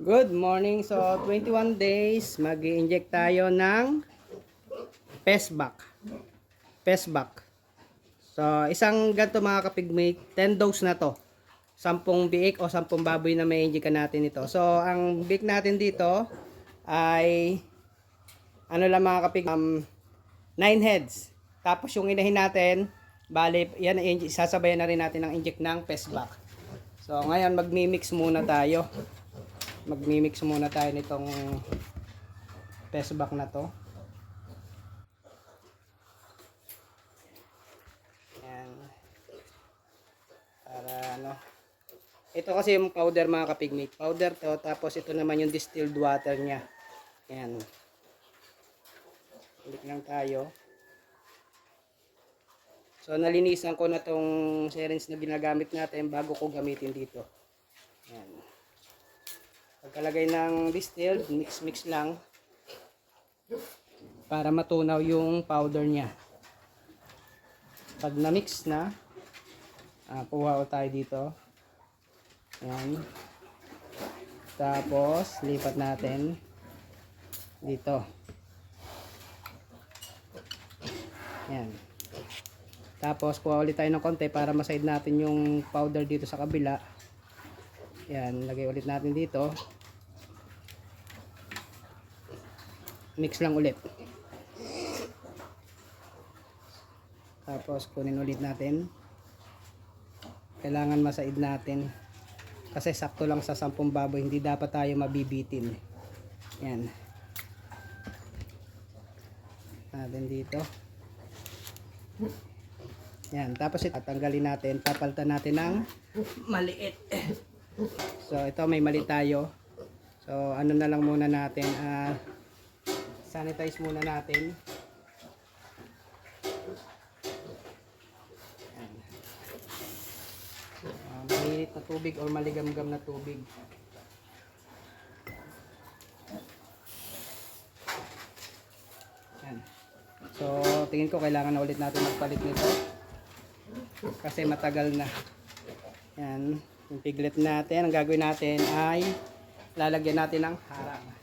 Good morning. So, 21 days, mag inject tayo ng PESBAC. PESBAC. So, isang ganito mga kapigmate, 10 dose na to. 10 biik o 10 baboy na may inject natin ito. So, ang biik natin dito ay ano lang mga kapig, um, 9 heads. Tapos yung inahin natin, bali, yan, sasabayan na rin natin ng inject ng PESBAC. So, ngayon magmi-mix muna tayo magmi-mix muna tayo nitong pesbak na to. Yan. Para ano. Ito kasi yung powder mga kapigmate. Powder to. Tapos ito naman yung distilled water niya. Yan. Balik lang tayo. So nalinisan ko na tong syringe na ginagamit natin bago ko gamitin dito. Yan. Pagkalagay ng distilled, mix-mix lang para matunaw yung powder niya. Pag na-mix na, ah, kuha ko tayo dito. Ayan. Tapos, lipat natin dito. Ayan. Tapos, kuha ulit tayo ng konti para maside natin yung powder dito sa kabila. Yan, lagay ulit natin dito. Mix lang ulit. Tapos kunin ulit natin. Kailangan masaid natin. Kasi sakto lang sa 10 baboy, hindi dapat tayo mabibitin. Yan. Natin dito. Yan, tapos ito tanggalin natin, papalitan natin ng maliit. So ito may mali tayo. So ano na lang muna natin, ah sanitize muna natin. Yan. Ah, mainit na tubig or maligamgam na tubig. Yan. So tingin ko kailangan na ulit natin magpalit nito. Kasi matagal na. Yan. Yung piglet natin, ang gagawin natin ay lalagyan natin ng harang.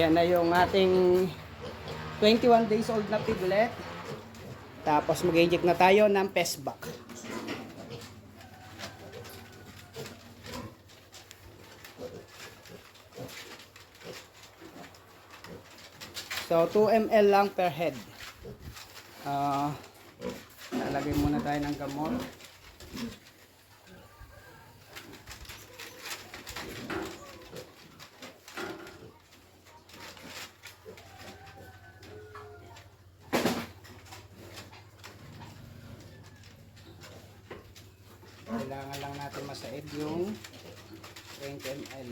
Yan na yung ating 21 days old na piglet. Tapos mag-inject na tayo ng PESBAC. So 2 ml lang per head. Ah, lalagay muna tayo ng gamot. Kailangan lang natin masaid yung 20 ml.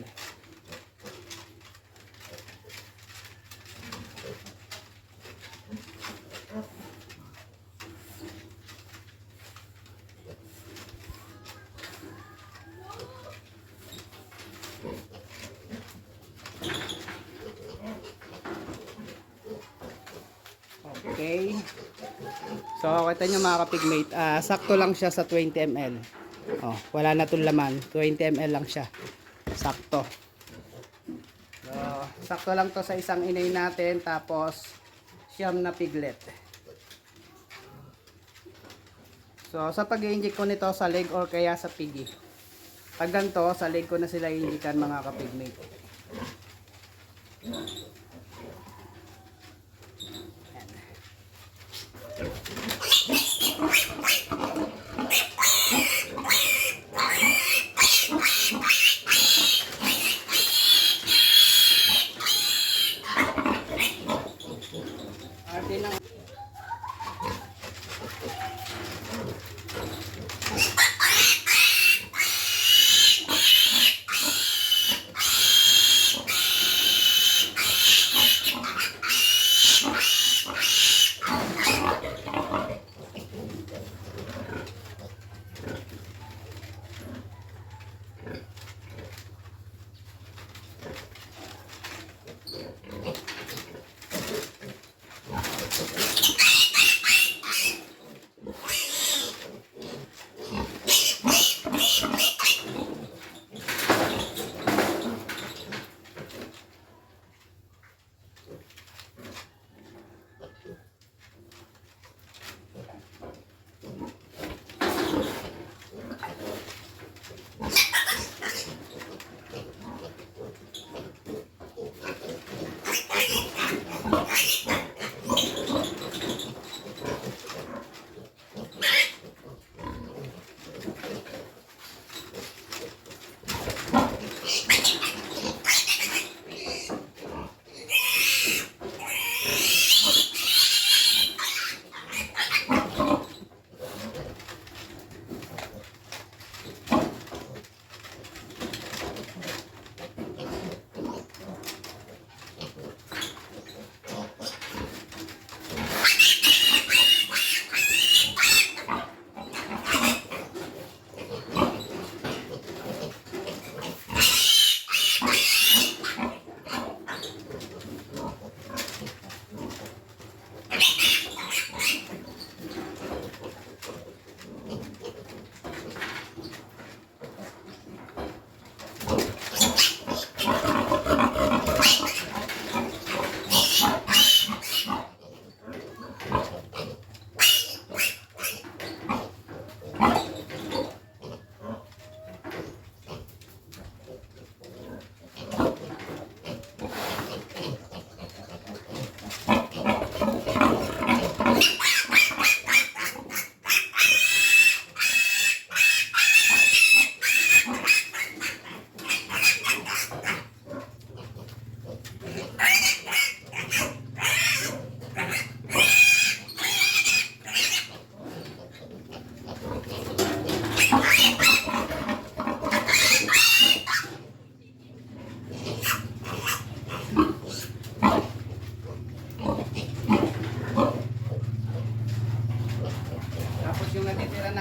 Okay. So, kita nyo mga kapigmate, ah, sakto lang siya sa 20 ml. Oh, wala na itong laman. 20 ml lang siya. Sakto. So, sakto lang to sa isang inay natin. Tapos, siyam na piglet. So, sa pag inject ko nito sa leg or kaya sa piggy. Pag ganito, sa leg ko na sila injikan mga kapigmate.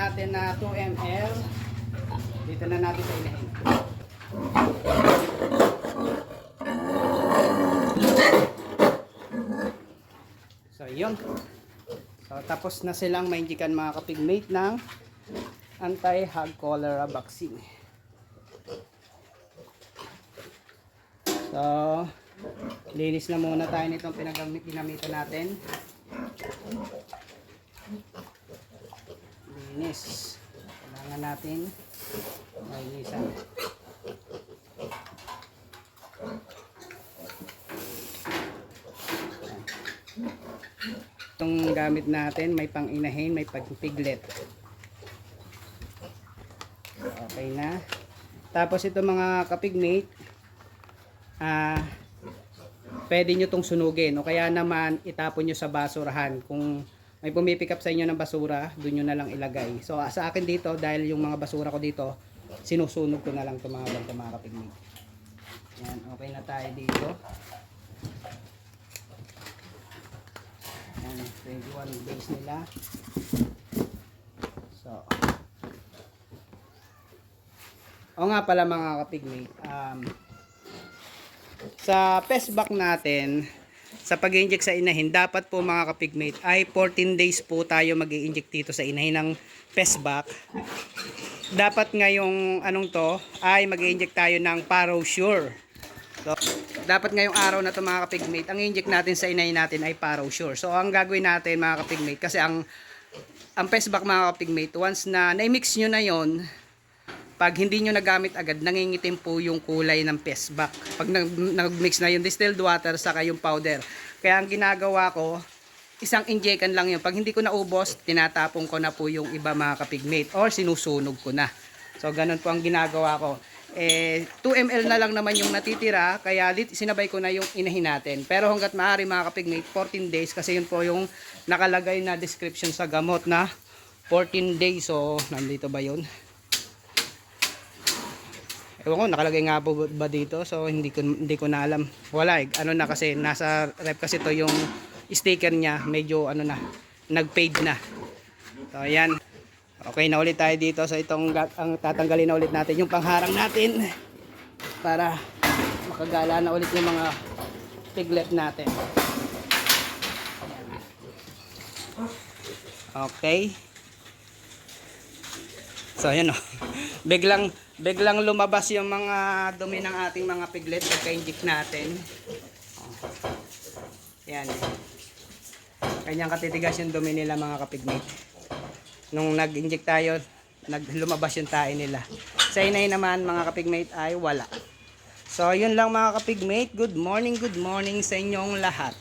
Natin na 2 ml, dito na natin sa ilahin. So, yun. So, tapos na silang mainjikan mga kapigmate ng anti-hog cholera vaccine. So, linis na muna tayo nitong pinagamit natin. Linis. Kailangan natin malinisan. Itong gamit natin, may pang inahin, may pang piglet. Okay na. Tapos ito mga kapigmate, ah, pwede nyo tong sunugin o kaya naman itapon nyo sa basurahan. Kung may pumipick up sa inyo ng basura, doon nyo na lang ilagay. So ah, sa akin dito, dahil yung mga basura ko dito, sinusunog ko na lang itong mga ganito mga kapigmate. Yan, okay na tayo dito. Yan, 21 days nila. So, o nga pala mga kapigmate, um, sa pestback natin, sa pag inject sa inahin, dapat po mga kapigmate ay 14 days po tayo mag inject dito sa inahin ng pestback. Dapat ngayong anong to ay mag inject tayo ng Parosure. So, dapat ngayong araw na to mga kapigmate, ang inject natin sa inahin natin ay Parosure. So, ang gagawin natin mga kapigmate, kasi ang ang pestback mga kapigmate, once na na-mix nyo na yon pag hindi nyo nagamit agad, nangingitim po yung kulay ng pestback. Pag nag- nag-mix na yung distilled water saka yung powder. Kaya ang ginagawa ko, isang injection lang yun. Pag hindi ko naubos, tinatapon ko na po yung iba mga kapigmate or sinusunog ko na. So, ganun po ang ginagawa ko. Eh, 2 ml na lang naman yung natitira, kaya sinabay ko na yung inahin natin. Pero hanggat maaari mga kapigmate, 14 days, kasi yun po yung nakalagay na description sa gamot na 14 days. So, nandito ba yun? Ewan ko, nakalagay nga po ba dito? So, hindi ko, hindi ko na alam. Wala eh. Ano na kasi, nasa rep kasi to yung sticker niya. Medyo ano na, nag-fade na. So, ayan. Okay na ulit tayo dito. So, itong ang tatanggalin na ulit natin yung pangharang natin para makagala na ulit yung mga piglet natin. Okay. So, ayan o. Biglang, biglang lumabas yung mga dumi ng ating mga piglet pagka-inject natin. Oh. Yan. Kanyang katitigas yung dumi nila mga kapigmate. Nung nag-inject tayo, nag lumabas yung tae nila. Sa inay naman mga kapigmate ay wala. So, yun lang mga kapigmate. Good morning, good morning sa inyong lahat.